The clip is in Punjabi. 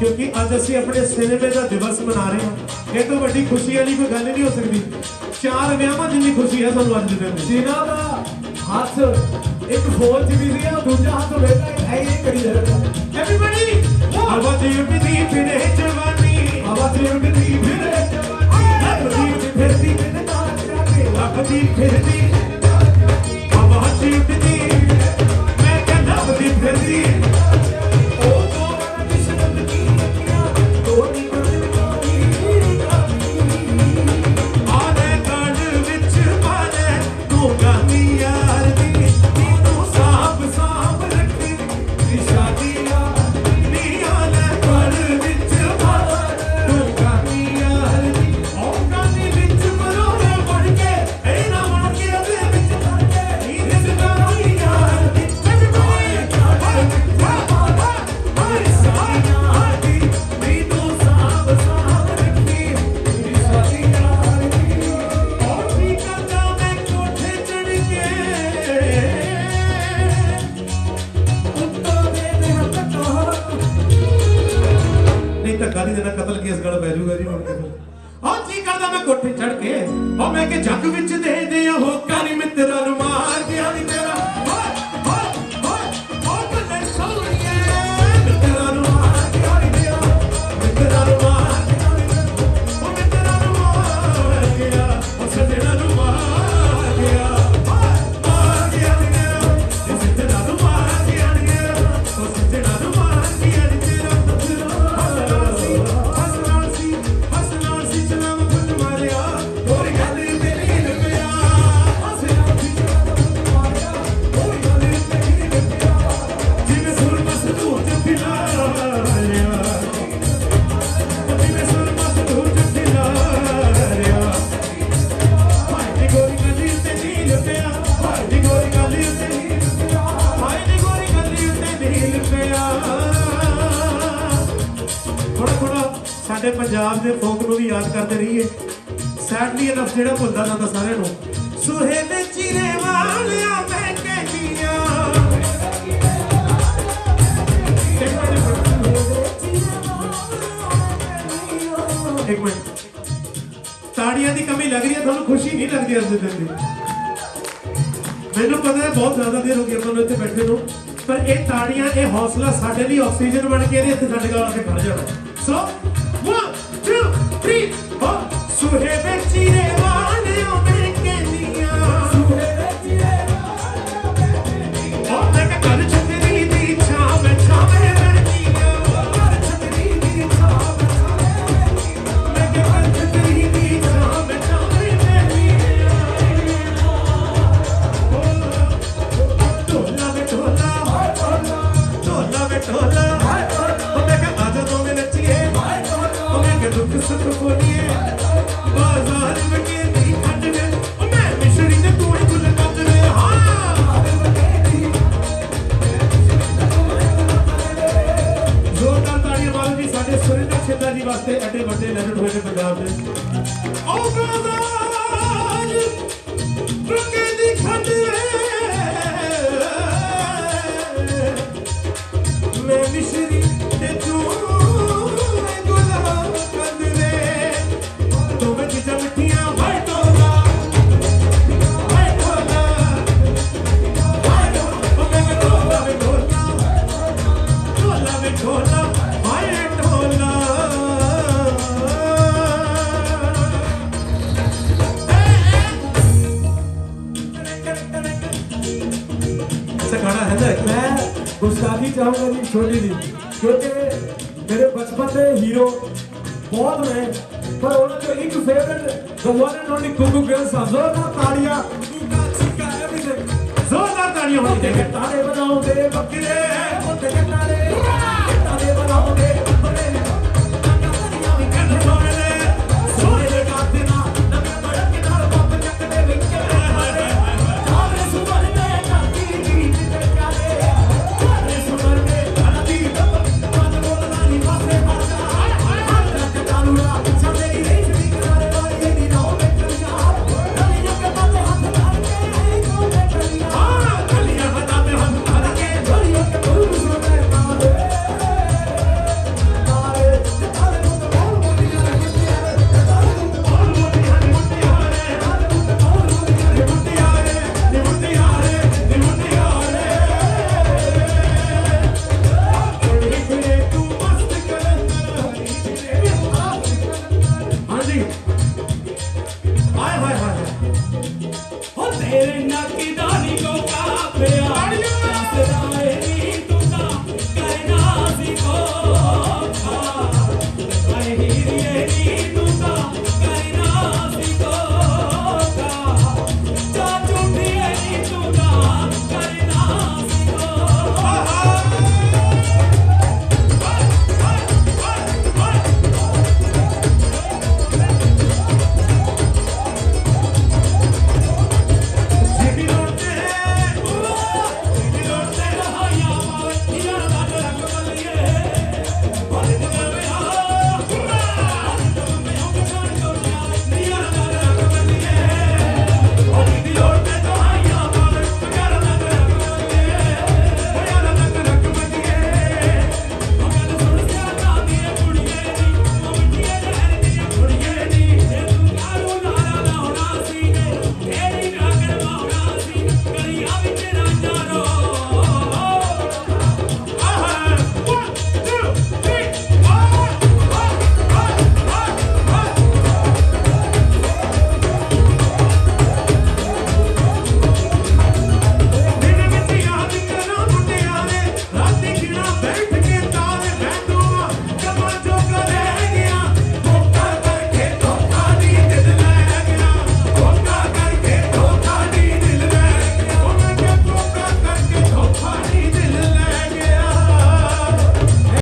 ਕਿਉਂਕਿ ਅੱਜ ਅਸੀਂ ਆਪਣੇ ਸਿਨੇਮੇ ਦਾ ਦਿਵਸ ਮਨਾ ਰਹੇ ਹਾਂ। ਇਹ ਤੋਂ ਵੱਡੀ ਖੁਸ਼ੀ ਵਾਲੀ ਕੋਈ ਗੱਲ ਨਹੀਂ ਹੋ ਸਕਦੀ। ਚਾਰ ਵਿਆਹਾਂ ਜਿੰਨੀ ਖੁਸ਼ੀ ਹੈ ਸਾਨੂੰ ਅੱਜ ਦੇ ਦਿਨ ਜਿਨ੍ਹਾਂ ਦਾ ਹੱਥ ਇੱਕ ਫੋਨ ਚ ਵੀ ਰਿਹਾ ਦੂਜਾ ਹੱਥ ਵੇਖਦਾ ਐ ਇਹ ਕਰੀ ਜਾਂਦਾ ਐਵਰੀਬਾਡੀ ਹਵਾ ਜਿਉਂਦੀ ਫਿਰੇ ਜਵਾਨੀ। ਹਵਾ ਚ ਉੱਡਦੀ ਫਿਰੇ ਲੱਭਦੀ ਫਿਰਦੀ ਫਿਰਦੇ ਨਾਲ ਚੜਾਕੇ ਲੱਭਦੀ ਫਿਰਦੀ ਹਵਾ ਜਿਉਂਦੀ ਮੈਂ ਕਹਿੰਦਾ ਲੱਭਦੀ ਫਿਰਦੀ ਨਹੀਂ ਧੱਕਾ ਨਹੀਂ ਦੇਣਾ ਕਤਲ ਕੇਸ ਗੱਲ ਪੈ ਜਾਊਗਾ ਜੀ ਹੁਣ ਉਹ ਜੀ ਕਰਦਾ ਮੈਂ ਕੋਠੇ ਚੜ ਕੇ? ਉਹ ਮੈਂ ਕਿ ਜੱਗ ਵਿੱਚ ਦੇ ਦੇ ਉਹ ਕਾਲੀ ਮਿੱਤਰਾਂ ਨੂੰ ਮਾਰ ਗਿਆ ਨਹੀਂ ਤੇਰਾ। ਹਾਏ ਪੰਜਾਬ ਦੇ ਫੋਕ ਨੂੰ ਵੀ ਯਾਦ ਕਰਦੇ ਰਹੀਏ। ਸੈਡਲੀ ਇਨਫ ਜਿਹੜਾ ਭੁੱਲਦਾ ਜਾਂਦਾ ਸਾਰਿਆਂ ਨੂੰ, ਸੁਹੇਲੇ ਚਿਰੇ ਵਾਲਿਆ ਮੈਂ ਕਹਿੰਦੀਆਂ ਇੱਕ ਮਿੰਟ। ਤਾੜੀਆਂ ਦੀ ਕਮੀ ਲੱਗ ਰਹੀ ਹੈ, ਤੁਹਾਨੂੰ ਖੁਸ਼ੀ ਨਹੀਂ ਲੱਗਦੀ ਇਸ ਦੇ ਦਿਨ ਦੀ। ਮੈਨੂੰ ਪਤਾ ਹੈ ਬਹੁਤ ਜ਼ਿਆਦਾ ਦੇਰ ਹੋ ਗਈ ਆਪਾਂ ਨੂੰ ਇੱਥੇ ਬੈਠੇ ਨੂੰ, ਪਰ ਇਹ ਤਾੜੀਆਂ, ਇਹ ਹੌਸਲਾ ਸਾਡੇ ਲਈ ਆਕਸੀਜਨ ਬਣ ਕੇ ਇਹਦੇ ਇੱਥੇ ਸਾਡੇ ਕੋਲ ਆ ਕੇ ਖੜ ਜਾਣਾ। ਸੋ Trip, hop, suhe ve. ਐਸਾ ਗਾਣਾ ਹੈ ਨਾ ਮੈਂ ਗੁਸਤਾਖੀ ਚਾਹੂੰਗਾ ਜੀ ਛੋਟੀ ਜੀ ਕਿਉਂਕਿ ਮੇਰੇ ਦੇ ਹੀਰੋ ਬਹੁਤ ਨੇ ਪਰ ਉਹਨਾਂ ਚੋਂ ਇੱਕ favourite the one and only Guggu Gill Sahib ਜ਼ੋਰਦਾਰ ਤਾੜੀਆਂ ਗੁੱਗਾ ਚਿੱਕਾ everything ਜ਼ੋਰਦਾਰ ਤਾੜੀਆਂ ਹੋਣੀ ਤੇ ਚਾਹੀਦੀਆਂ ਬਣਾਉਂਦੇ ਬੱਕਰੇ ਉੱਤੇ ਤਾੜੇ